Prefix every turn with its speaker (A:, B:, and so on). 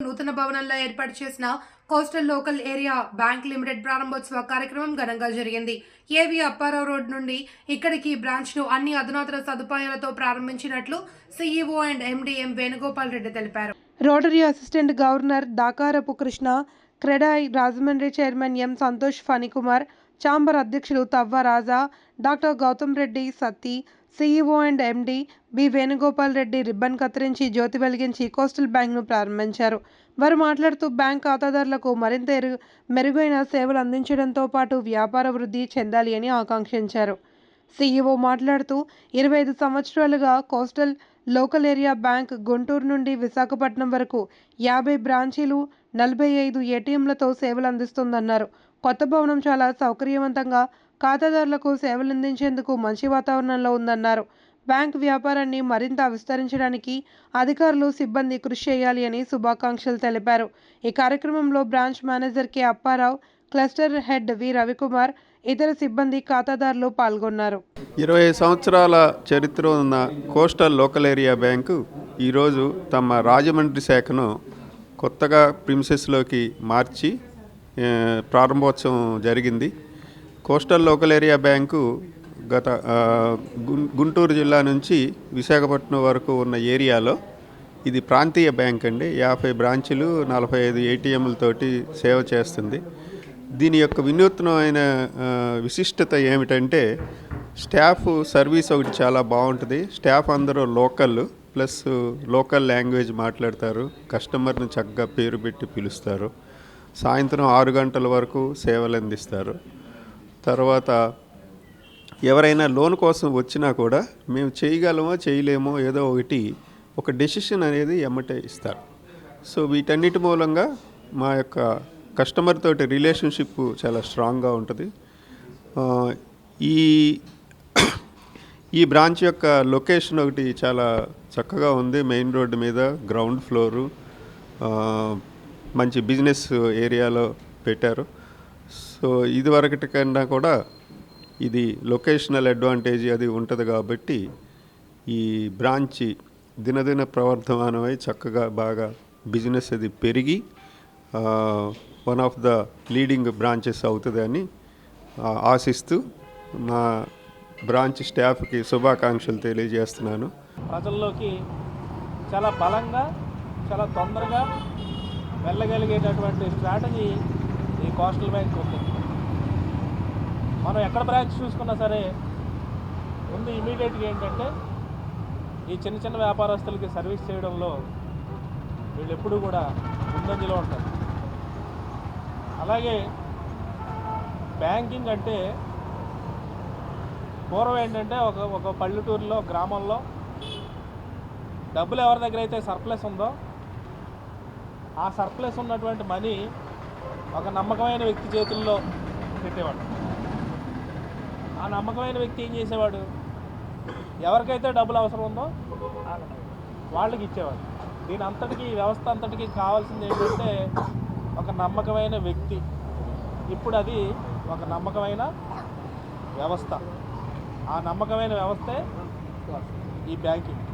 A: నూతన భవనంలో ఏర్పాటు చేసిన Coastal Local Area Bank Limited ప్రారంభోత్సవ కార్యక్రమం ఘనంగా జరిగింది. ఏవి అప్పారావు రోడ్ నుండి ఇక్కడికి బ్రాంచ్ను అన్ని అధునాతన సదుపాయాలతో ప్రారంభించినట్లు CEO and MD M Venugopal Reddy తెలిపారు. Rotary assistant governor Dakarapu Krishna CREDAI Rajahmundry chairman M Santosh Phanikumar chamber అధ్యక్షులు Tavva Raja doctor Gautam Reddy Satti CEO and MD B Venugopal Reddy ribbon కత్తిరించి జ్యోతి వెలిగించి coastal బ్యాంక్ను ప్రారంభించారు. వారు మాట్లాడుతూ bank ఖాతాదారులకు మరింత ఎరు మెరుగైన సేవలు అందించడంతో పాటు వ్యాపార వృద్ధి చెందాలి అని ఆకాంక్షించారు. సీఈఓ మాట్లాడుతూ ఇరవై ఐదు సంవత్సరాలుగా Coastal Local Area Bank Guntur నుండి విశాఖపట్నం వరకు యాభై బ్రాంచీలు నలభై ఐదు ఏటీఎంలతో సేవలు అందిస్తుందన్నారు. కొత్త భవనం చాలా సౌకర్యవంతంగా ఖాతాదారులకు సేవలు అందించేందుకు మంచి వాతావరణంలో ఉందన్నారు. బ్యాంక్ వ్యాపారాన్ని మరింత విస్తరించడానికి అధికారులు సిబ్బంది కృషి చేయాలి అని శుభాకాంక్షలు తెలిపారు. ఈ కార్యక్రమంలో branch manager K. Apparao cluster head V. Ravikumar ఇతర సిబ్బంది ఖాతాదారులు పాల్గొన్నారు.
B: ఇరవై సంవత్సరాల చరిత్ర ఉన్న కోస్టల్ లోకల్ ఏరియా బ్యాంకు ఈరోజు తమ రాజమండ్రి శాఖను కొత్తగా ప్రిన్సెస్లోకి మార్చి ప్రారంభోత్సవం జరిగింది. కోస్టల్ లోకల్ ఏరియా బ్యాంకు గత గుం- గుంటూరు జిల్లా నుంచి విశాఖపట్నం వరకు ఉన్న ఏరియాలో ఇది ప్రాంతీయ బ్యాంక్ అండి. యాభై బ్రాంచులు నలభై ఐదు ఏటీఎంలతోటి సేవ చేస్తుంది. దీని యొక్క వినూత్నమైన విశిష్టత ఏమిటంటే స్టాఫ్ సర్వీస్ ఒకటి చాలా బాగుంటుంది. స్టాఫ్ అందరూ లోకల్ ప్లస్ లోకల్ లాంగ్వేజ్ మాట్లాడతారు. కస్టమర్ని చక్కగా పేరు పెట్టి పిలుస్తారు. సాయంత్రం ఆరు గంటల వరకు సేవలు అందిస్తారు తర్వాత ఎవరైనా లోన్ కోసం వచ్చినా కూడా మేము చేయగలమో చేయలేమో ఏదో ఒకటి ఒక డెసిషన్ అనేది ఎమ్మటే ఇస్తారు. సో వీటన్నిటి మూలంగా మా యొక్క కస్టమర్ తోటి రిలేషన్షిప్ చాలా స్ట్రాంగ్గా ఉంటుంది. ఈ ఈ బ్రాంచ్ యొక్క లొకేషన్ ఒకటి చాలా చక్కగా ఉంది. మెయిన్ రోడ్డు మీద గ్రౌండ్ ఫ్లోరు మంచి బిజినెస్ ఏరియాలో పెట్టారు. సో ఇది వరకటి కన్నా కూడా ఇది లొకేషనల్ అడ్వాంటేజ్ అది ఉంటుంది కాబట్టి ఈ బ్రాంచి దినదిన ప్రవర్ధమానమై చక్కగా బాగా బిజినెస్ అది పెరిగి one of the leading branches అవుతుందని ఆశిస్తూ మా బ్రాంచ్ స్టాఫ్కి శుభాకాంక్షలు తెలియజేస్తున్నాను.
C: ప్రజల్లోకి చాలా బలంగా చాలా తొందరగా వెళ్ళగలిగేటటువంటి స్ట్రాటజీ ఈ కోస్టల్ బ్యాంక్ ఉంది మనం ఎక్కడ బ్రాంచ్ చూసుకున్నా సరే ముందు ఇమీడియట్గా ఏంటంటే ఈ చిన్న చిన్న వ్యాపారస్తులకి సర్వీస్ చేయడంలో వీళ్ళు ఎప్పుడూ కూడా ముందంజలో ఉంటారు. అలాగే బ్యాంకింగ్ అంటే పూర్వం ఏంటంటే ఒక ఒక పల్లెటూరులో గ్రామంలో డబ్బులు ఎవరి దగ్గర అయితే సర్ప్లస్ ఉందో ఆ సర్ప్లస్ ఉన్నటువంటి మనీ ఒక నమ్మకమైన వ్యక్తి చేతుల్లో పెట్టేవాడు. ఆ నమ్మకమైన వ్యక్తి ఏం చేసేవాడు? ఎవరికైతే డబ్బులు అవసరం ఉందో వాళ్ళకి ఇచ్చేవాడు. దీని అంతటికి వ్యవస్థ అంతటికి కావాల్సింది ఏంటంటే ఒక నమ్మకమైన వ్యక్తి. ఇప్పుడు అది ఒక నమ్మకమైన వ్యవస్థ. ఆ నమ్మకమైన వ్యవస్థే ఈ బ్యాంకింగ్.